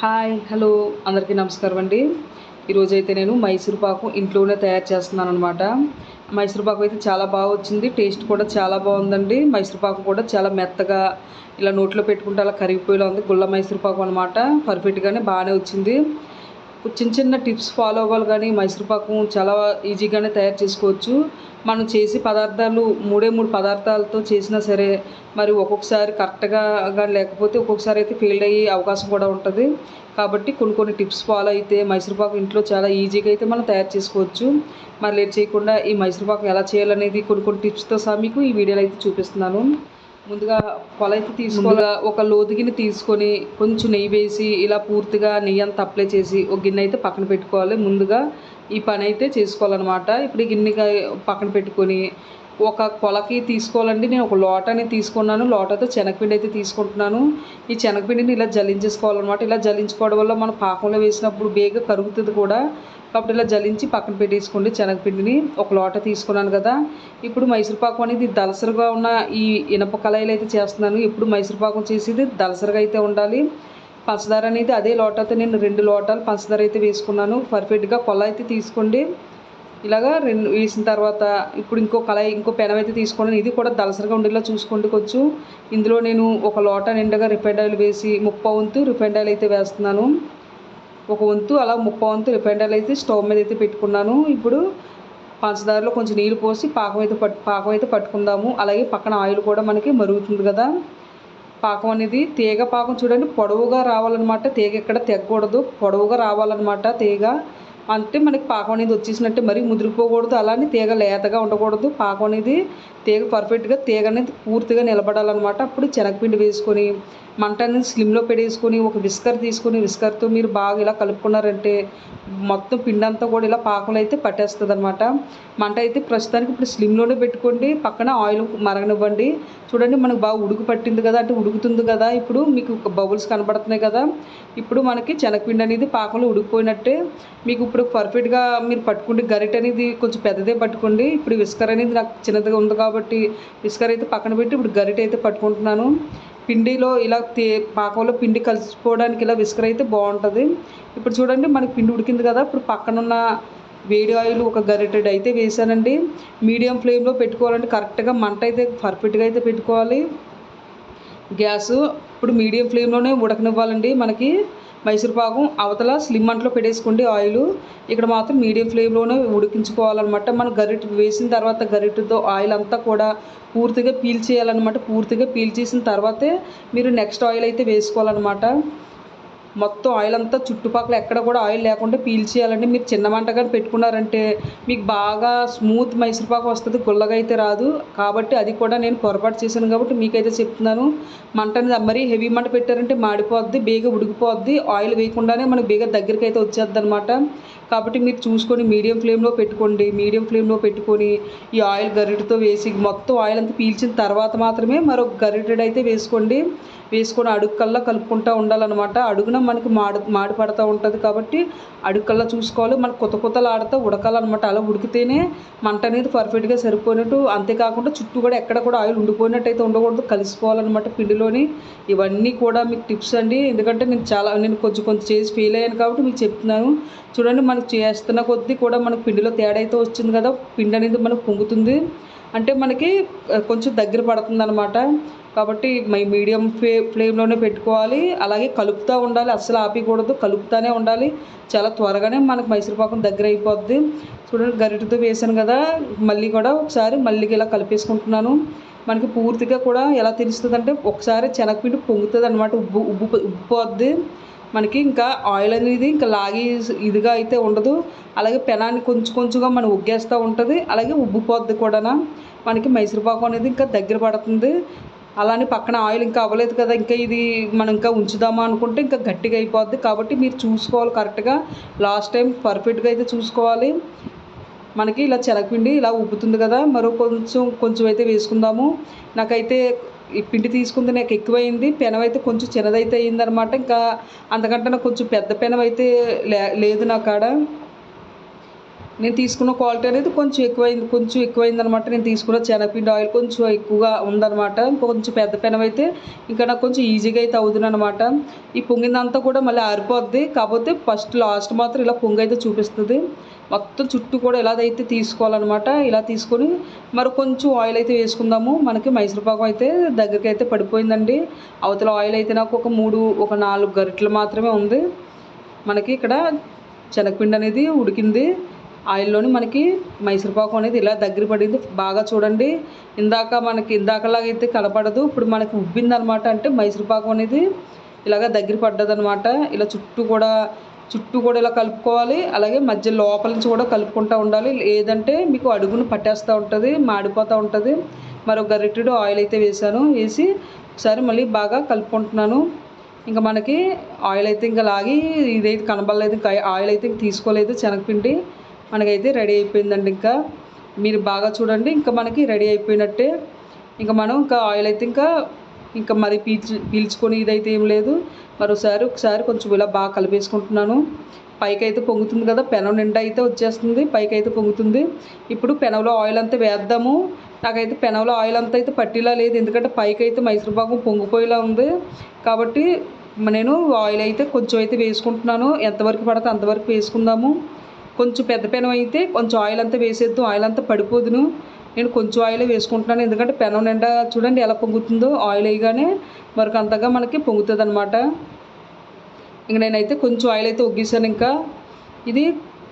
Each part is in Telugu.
హాయ్ హలో అందరికీ నమస్కారం అండి. ఈరోజు అయితే నేను మైసూర్ పాకు ఇంట్లోనే తయారు చేస్తున్నాను అనమాట మైసూర్ పాకు అయితే చాలా బాగా వచ్చింది టేస్ట్ కూడా చాలా బాగుందండి. మైసూర్ పాకు కూడా చాలా మెత్తగా ఇలా నోట్లో పెట్టుకుంటే అలా కరిగిపోయేలా ఉంది. గుల్ల మైసూర్ పాకు అనమాట పర్ఫెక్ట్గానే బాగానే వచ్చింది. చిన్న చిన్న టిప్స్ ఫాలో అవ్వాలి కానీ మైసూర్ పాకు చాలా ఈజీగానే తయారు చేసుకోవచ్చు. మనం చేసే పదార్థాలు మూడే మూడు పదార్థాలతో చేసినా సరే మరి ఒక్కొక్కసారి కరెక్ట్గా కానీ లేకపోతే ఒక్కొక్కసారి అయితే ఫెయిల్ అయ్యే అవకాశం కూడా ఉంటుంది. కాబట్టి కొన్ని కొన్ని టిప్స్ ఫాలో అయితే మైసూర్ పాకు ఇంట్లో చాలా ఈజీగా అయితే మనం తయారు చేసుకోవచ్చు. మరి లేట్ చేయకుండా ఈ మైసూర్ పాకు ఎలా చేయాలనేది కొన్ని కొన్ని టిప్స్తో సహా మీకు ఈ వీడియోలో అయితే చూపిస్తున్నాను. ముందుగా పొల అయితే తీసుకోవాలి? ఒక లోతుగిని తీసుకొని కొంచెం నెయ్యి వేసి ఇలా పూర్తిగా నెయ్యి అంతా అప్లై చేసి ఒక గిన్నె అయితే పక్కన పెట్టుకోవాలి. ముందుగా ఈ పని అయితే చేసుకోవాలన్నమాట. ఇప్పుడు గిన్నె పక్కన పెట్టుకొని ఒక కొలకి తీసుకోవాలండి. నేను ఒక లోటని తీసుకున్నాను. లోటతో శనగపిండి అయితే తీసుకుంటున్నాను. ఈ శనగపిండిని ఇలా జలించేసుకోవాలన్నమాట ఇలా జల్లించుకోవడం వల్ల మనం పాకంలో వేసినప్పుడు బేగ కరుగుతుంది కూడా. కాబట్టి ఇలా జల్లించి పక్కన పెట్టేసుకోండి శనగపిండిని. ఒక లోట తీసుకున్నాను కదా. ఇప్పుడు మైసూరుపాకం అనేది దలసరిగా ఉన్న ఈ ఇనప కళాయిలు అయితే చేస్తున్నాను. ఎప్పుడు మైసూర్ పాకం చేసేది దలసరిగా అయితే ఉండాలి. పంచదార అనేది అదే లోటతో నేను రెండు లోటాలు పంచదార అయితే వేసుకున్నాను. పర్ఫెక్ట్గా కొల అయితే తీసుకోండి. ఇలాగా రెండు వేసిన తర్వాత ఇప్పుడు ఇంకో కళాయి ఇంకో పెనం అయితే తీసుకున్నాను ఇది కూడా దలసరిగా ఉండేలా చూసుకోండి కొంచెం. ఇందులో నేను ఒక లోట నిండగా రిఫైండ్ ఆయిల్ వేసి ముప్ప వంతు రిఫైండ్ ఆయిల్ అయితే వేస్తున్నాను. ఒక వంతు అలా ముప్ప వంతు రిఫైండ్ ఆయిల్ అయితే స్టవ్ మీద అయితే పెట్టుకున్నాను. ఇప్పుడు పంచదారలో కొంచెం నీళ్ళు పోసి పాకం అయితే పట్టు పాకం అయితే పట్టుకుందాము. అలాగే పక్కన ఆయిల్ కూడా మనకి మరుగుతుంది కదా. పాకం అనేది తీగ పాకం చూడండి పొడవుగా రావాలన్నమాట. తీగ ఎక్కడ తెగకూడదు పొడవుగా రావాలన్నమాట తీగ. అంటే మనకి పాకం అనేది వచ్చేసినట్టే మరీ ముదిరిపోకూడదు. అలానే తీగ లేతగా ఉండకూడదు. పాకం అనేది తీగ పర్ఫెక్ట్గా తీగ అనేది పూర్తిగా నిలబడాలన్నమాట. అప్పుడు శనగపిండి వేసుకొని మంట అనేది స్లిమ్లో పెట్టేసుకొని ఒక విస్కర్ తీసుకొని విస్కర్తో మీరు బాగా ఇలా కలుపుకున్నారంటే మొత్తం పిండి అంతా కూడా ఇలా పాకలు అయితే పట్టేస్తుంది అనమాట మంట అయితే ప్రస్తుతానికి ఇప్పుడు స్లిమ్లోనే పెట్టుకోండి పక్కన ఆయిల్ మరగనివ్వండి. చూడండి మనకు బాగా ఉడుకు పట్టింది కదా అంటే ఉడుకుతుంది కదా ఇప్పుడు మీకు బబుల్స్ కనబడుతున్నాయి కదా. ఇప్పుడు మనకి శనగపిండి అనేది పాకలు ఉడికిపోయినట్టే. మీకు ఇప్పుడు పర్ఫెక్ట్గా మీరు పట్టుకుంటే గరిట అనేది కొంచెం పెద్దదే పట్టుకోండి. ఇప్పుడు విస్కర్ అనేది నాకు చిన్నదిగా ఉంది కాబట్టి విస్కర్ అయితే పక్కన పెట్టి ఇప్పుడు గరిట అయితే పట్టుకుంటున్నాను. పిండిలో ఇలా తే పాకంలో పిండి కలిసిపోవడానికి ఇలా విసుకర అయితే బాగుంటుంది. ఇప్పుడు చూడండి మనకి పిండి ఉడికింది కదా ఇప్పుడు పక్కనున్న వేడి ఆయిల్ ఒక గరిటెడ్ అయితే వేసానండి. మీడియం ఫ్లేమ్లో పెట్టుకోవాలంటే కరెక్ట్గా మంట అయితే పర్ఫెక్ట్గా అయితే పెట్టుకోవాలి. గ్యాస్ ఇప్పుడు మీడియం ఫ్లేమ్లోనే ఉడకనివ్వాలండి మనకి. మైసూరుపాకం అవతల స్లిమ్ అంట్లో పెట్టేసుకోండి ఆయిల్. ఇక్కడ మాత్రం మీడియం ఫ్లేమ్లోనే ఉడికించుకోవాలన్నమాట. మనం గరిట వేసిన తర్వాత గరిటతో ఆయిల్ అంతా కూడా పూర్తిగా పీల్ చేయాలన్నమాట. పూర్తిగా పీల్ చేసిన తర్వాతే మీరు నెక్స్ట్ ఆయిల్ అయితే వేసుకోవాలన్నమాట. మొత్తం ఆయిల్ అంతా చుట్టుపక్కల ఎక్కడ కూడా ఆయిల్ లేకుండా పీల్చేయాలంటే మీరు చిన్న మంటగా పెట్టుకున్నారంటే మీకు బాగా స్మూత్ మైసూర్పాకు వస్తుంది గుల్లగా అయితే రాదు. కాబట్టి అది కూడా నేను పొరపాటు చేశాను కాబట్టి మీకైతే చెప్తున్నాను. మంట అనేది మరీ హెవీ మంట పెట్టారంటే మాడిపోద్ది బేగ ఉడికిపోద్ది. ఆయిల్ వేయకుండానే మనకు బేగ దగ్గరికి అయితే వచ్చేద్ది అనమాట కాబట్టి మీరు చూసుకొని మీడియం ఫ్లేమ్లో పెట్టుకోండి మీడియం ఫ్లేమ్లో పెట్టుకొని ఈ ఆయిల్ గరిటతో వేసి మొత్తం ఆయిల్ అంతా పీల్చిన తర్వాత మాత్రమే మరొక గరిటెడ్ అయితే వేసుకోండి. వేసుకొని అడుగుకల్లా కలుపుకుంటూ ఉండాలన్నమాట. అడుగున మనకి మాడి మాడి పడుతూ ఉంటుంది కాబట్టి అడుగుకల్లా చూసుకోవాలి. మనకు కొత్త కొత్తలు ఆడుతూ ఉడకాలన్నమాట. అలా ఉడికితేనే మంట అనేది పర్ఫెక్ట్గా సరిపోయినట్టు. అంతేకాకుండా చుట్టూ కూడా ఎక్కడ కూడా ఆయిల్ ఉండిపోయినట్టు అయితే ఉండకూడదు. కలిసిపోవాలన్నమాట పిండిలోని. ఇవన్నీ కూడా మీకు టిప్స్ అండి. ఎందుకంటే నేను చాలా నేను కొంచెం కొంచెం చేసి ఫెయిల్ అయ్యాను కాబట్టి మీకు చెప్తున్నాను. చూడండి మన మనకు చేస్తున్న కొద్దీ కూడా మనకు పిండిలో తేడా అయితే వచ్చింది కదా పిండి అనేది మనకు పొంగుతుంది. అంటే మనకి కొంచెం దగ్గర పడుతుంది అనమాట కాబట్టి మై మీడియం ఫ్లే ఫ్లేమ్లోనే పెట్టుకోవాలి. అలాగే కలుపుతూ ఉండాలి. అస్సలు ఆపకూడదు. కలుపుతూనే ఉండాలి. చాలా త్వరగానే మనకు మైసూరుపాకం దగ్గర అయిపోద్ది. చూడండి గరిటతో వేసాను కదా. మళ్ళీ కూడా ఒకసారి మళ్ళీ ఇలా కలిపేసుకుంటున్నాను. మనకి పూర్తిగా కూడా ఎలా తెలుస్తుంది అంటే ఒకసారి శనగపిండి పొంగుతుంది అనమాట ఉబ్బు ఉబ్బు ఉబ్బుపోద్ది మనకి ఇంకా ఆయిల్ అనేది ఇంకా లాగి ఇదిగా అయితే ఉండదు. అలాగే పెనాన్ని కొంచెం కొంచెంగా మనం ఉగ్గేస్తూ ఉంటుంది. అలాగే ఉబ్బిపోద్ది కూడా మనకి మైసూరుపాకం అనేది ఇంకా దగ్గర పడుతుంది. అలానే పక్కన ఆయిల్ ఇంకా అవ్వలేదు కదా ఇంకా ఇది మనం ఇంకా ఉంచుదామా అనుకుంటే ఇంకా గట్టిగా అయిపోద్ది. కాబట్టి మీరు చూసుకోవాలి కరెక్ట్గా లాస్ట్ టైం పర్ఫెక్ట్గా అయితే చూసుకోవాలి. మనకి ఇలా శనగపిండి ఇలా ఉబ్బుతుంది కదా. మరో కొంచెం కొంచెం అయితే వేసుకుందాము. నాకైతే ఈ పిండి తీసుకుంది నాకు ఎక్కువైంది. పెనవైతే కొంచెం చిన్నదైతే అయిందనమాట ఇంకా అంతకంటే నాకు కొంచెం పెద్ద పెనవైతే లే లేదు నా కాడ నేను తీసుకున్న క్వాలిటీ అనేది కొంచెం ఎక్కువైంది కొంచెం ఎక్కువైంది అనమాట నేను తీసుకున్న శనగపిండి ఆయిల్ కొంచెం ఎక్కువగా ఉందన్నమాట కొంచెం పెద్ద పెనం అయితే ఇంకా నాకు కొంచెం ఈజీగా అయితే అవుతుంది అనమాట ఈ పొంగిందంతా కూడా మళ్ళీ ఆరిపోద్ది. కాకపోతే ఫస్ట్ లాస్ట్ మాత్రం ఇలా పొంగి అయితే చూపిస్తుంది. మొత్తం చుట్టూ కూడా ఇలాగైతే తీసుకోవాలన్నమాట ఇలా తీసుకొని మరి కొంచెం ఆయిల్ అయితే వేసుకుందాము. మనకి మైసూరుపాకం అయితే దగ్గరికి అయితే పడిపోయిందండి. అవతల ఆయిల్ అయితే నాకు ఒక మూడు ఒక నాలుగు గరిటెలు మాత్రమే ఉంది. మనకి ఇక్కడ శనగపిండి అనేది ఉడికింది. ఆయిల్లోని మనకి మైసూర్పాకు అనేది ఇలా దగ్గర పడింది. బాగా చూడండి. ఇందాక మనకి ఇందాకలాగా అయితే కనపడదు. ఇప్పుడు మనకి ఉబ్బిందనమాట. అంటే మైసూర్పాకు అనేది ఇలాగ దగ్గర పడ్డదనమాట. ఇలా చుట్టూ కూడా చుట్టూ కూడా ఇలా కలుపుకోవాలి. అలాగే మధ్య లోపల నుంచి కూడా కలుపుకుంటూ ఉండాలి. లేదంటే మీకు అడుగును పట్టేస్తూ ఉంటుంది మాడిపోతూ ఉంటుంది. మరొక గరిటెడు ఆయిల్ అయితే వేసాను వేసి ఒకసారి మళ్ళీ బాగా కలుపుకుంటున్నాను. ఇంకా మనకి ఆయిల్ అయితే ఇంకా లాగి ఇదైతే కనబడలేదు. ఇంకా ఆయిల్ అయితే తీసుకోలేదు. శనగపిండి. మనకైతే రెడీ అయిపోయిందండి ఇంకా. మీరు బాగా చూడండి ఇంకా మనకి రెడీ అయిపోయినట్టే. ఇంకా మనం ఇంకా ఆయిల్ అయితే ఇంకా ఇంకా మరి పీల్చి పీల్చుకొని ఇదైతే ఏం లేదు. మరోసారి ఒకసారి కొంచెం ఇలా బాగా కలిపేసుకుంటున్నాను. పైకి అయితే పొంగుతుంది కదా పెనం నిండా అయితే వచ్చేస్తుంది పైకి అయితే పొంగుతుంది. ఇప్పుడు పెనంలో ఆయిల్ అంతా వేద్దాము. నాకైతే పెనంలో ఆయిల్ అంతా అయితే పట్టిలా లేదు ఎందుకంటే పైకి అయితే మైసూర్ భాగం పొంగిపోయేలా ఉంది. కాబట్టి నేను ఆయిల్ అయితే కొంచెం అయితే వేసుకుంటున్నాను. ఎంతవరకు పడితే అంతవరకు వేసుకుందాము. కొంచెం పెద్ద పెనం అయితే కొంచెం ఆయిల్ అంతా వేసేద్దాం ఆయిల్ అంతా పడిపోదును. నేను కొంచెం ఆయిల్ వేసుకుంటున్నాను. ఎందుకంటే పెనం నిండా చూడండి ఎలా పొంగుతుందో ఆయిల్ వేయగానే మరొక అంతగా మనకి పొంగుతుంది అనమాట ఇంక నేనైతే కొంచెం ఆయిల్ అయితే ఒగ్గేసాను ఇంకా. ఇది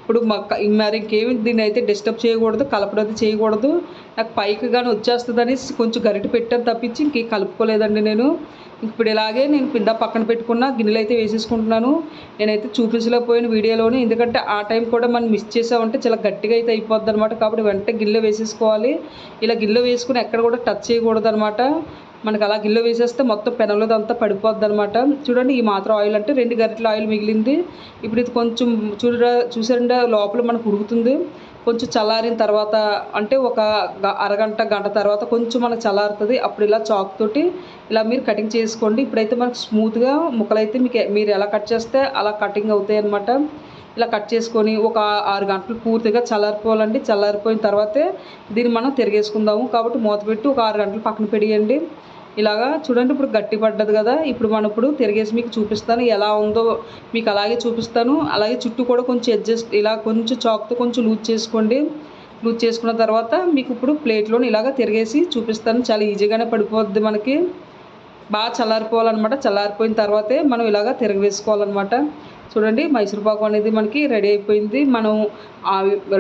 ఇప్పుడు మక్క మరి ఇంకేమి దీన్ని అయితే డిస్టర్బ్ చేయకూడదు కలపడం చేయకూడదు. నాకు పైకి కానీ వచ్చేస్తుందని కొంచెం గరిట పెట్టాను తప్పించి ఇంక కలుపుకోలేదండి నేను. ఇప్పుడు ఇలాగే నేను పిండా పక్కన పెట్టుకున్న గిన్నెలు అయితే వేసేసుకుంటున్నాను. నేనైతే చూపించలేకపోయిన వీడియోలోనే. ఎందుకంటే ఆ టైం కూడా మనం మిస్ చేసామంటే చాలా గట్టిగా అయితే అయిపోద్ది అనమాట కాబట్టి వెంటనే గిన్నె వేసేసుకోవాలి. ఇలా గిన్నెలో వేసుకుని ఎక్కడ కూడా టచ్ చేయకూడదు అనమాట మనకు అలా గిల్లో వేసేస్తే మొత్తం పెనంలో అంతా పడిపోద్ది అనమాట చూడండి ఈ మాత్రం ఆయిల్ అంటే రెండు గరిటెల ఆయిల్ మిగిలింది. ఇప్పుడు ఇది కొంచెం చూడరా చూసారంటే లోపల మనకు ఉడుకుతుంది. కొంచెం చల్లారిన తర్వాత అంటే ఒక అరగంట గంట తర్వాత కొంచెం మనకు చల్లారుతుంది. అప్పుడు ఇలా చాక్ తోటి ఇలా మీరు కటింగ్ చేసుకోండి. ఇప్పుడైతే మనకు స్మూత్గా ముక్కలైతే మీకు మీరు ఎలా కట్ చేస్తే అలా కటింగ్ అవుతాయి అనమాట ఇలా కట్ చేసుకొని ఒక ఆరు గంటలు పూర్తిగా చల్లారిపోవాలండి. చల్లారిపోయిన తర్వాతే దీన్ని మనం తిరిగేసుకుందాము. కాబట్టి మూత పెట్టి ఒక ఆరు గంటలు పక్కన పెడియండి. ఇలాగా చూడండి ఇప్పుడు గట్టి పడ్డది కదా. ఇప్పుడు మనం ఇప్పుడు తిరిగేసి మీకు చూపిస్తాను ఎలా ఉందో మీకు అలాగే చూపిస్తాను. అలాగే చుట్టూ కూడా కొంచెం అడ్జస్ట్ ఇలా కొంచెం చాక్తో కొంచెం లూజ్ చేసుకోండి. లూజ్ చేసుకున్న తర్వాత మీకు ఇప్పుడు ప్లేట్లోని ఇలాగ తిరిగేసి చూపిస్తాను. చాలా ఈజీగానే పడిపోద్ది మనకి. బాగా చల్లారిపోవాలన్నమాట. చల్లారిపోయిన తర్వాతే మనం ఇలాగ తిరగవేసుకోవాలన్నమాట చూడండి మైసూర్పాకు అనేది మనకి రెడీ అయిపోయింది. మనం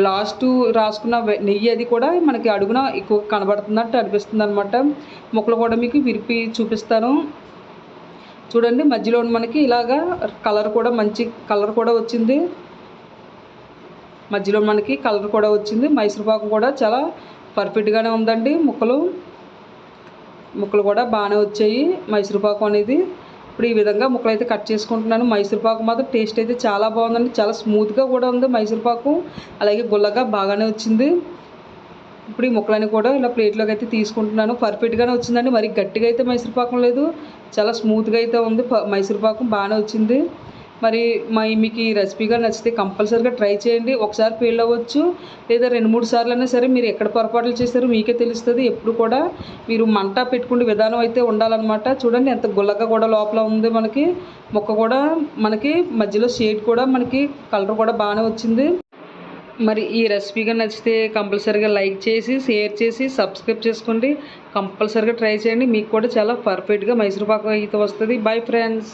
లాస్ట్ రాసుకున్న నెయ్యి అది కూడా మనకి అడుగున ఎక్కువ కనబడుతున్నట్టు అనిపిస్తుంది అనమాట ముక్కలు కూడా మీకు విరిపి చూపిస్తాను. చూడండి మధ్యలో మనకి ఇలాగా కలర్ కూడా మంచి కలర్ కూడా వచ్చింది. మధ్యలో మనకి కలర్ కూడా వచ్చింది. మైసూర్పాకు కూడా చాలా పర్ఫెక్ట్గానే ఉందండి ముక్కలు. ముక్కలు కూడా బాగానే వచ్చాయి మైసూర్పాకు అనేది. ఇప్పుడు ఈ విధంగా ముక్కలు అయితే కట్ చేసుకుంటున్నాను. మైసూర్పాకు మాత్రం టేస్ట్ అయితే చాలా బాగుందండి. చాలా స్మూత్గా కూడా ఉంది మైసూర్పాకు అలాగే గుల్లగా బాగానే వచ్చింది. ఇప్పుడు ఈ ముక్కలని కూడా ఇలా ప్లేట్లోకి అయితే తీసుకుంటున్నాను. పర్ఫెక్ట్గానే వచ్చిందండి. మరి గట్టిగా అయితే మైసూర్పాకం లేదు. చాలా స్మూత్గా అయితే ఉంది. మైసూర్పాకం బాగానే వచ్చింది. మరి మా మీకు ఈ రెసిపీగా నచ్చితే కంపల్సరీగా ట్రై చేయండి. ఒకసారి ఫెయిల్ అవ్వచ్చు. లేదా రెండు మూడు సార్లు అయినా సరే మీరు ఎక్కడ పొరపాట్లు చేశారో మీకే తెలుస్తుంది. ఎప్పుడు కూడా మీరు మంట పెట్టుకునే విధానం అయితే ఉండాలన్నమాట. చూడండి ఎంత గుల్లగా కూడా లోపల ఉంది మనకి. మొక్క కూడా మనకి మధ్యలో షేడ్ కూడా మనకి కలర్ కూడా బాగానే వచ్చింది. మరి ఈ రెసిపీగా నచ్చితే కంపల్సరీగా లైక్ చేసి షేర్ చేసి సబ్స్క్రైబ్ చేసుకోండి. కంపల్సరీగా ట్రై చేయండి. మీకు కూడా చాలా పర్ఫెక్ట్గా మైసూరుపాకు అయితే వస్తుంది. Bye friends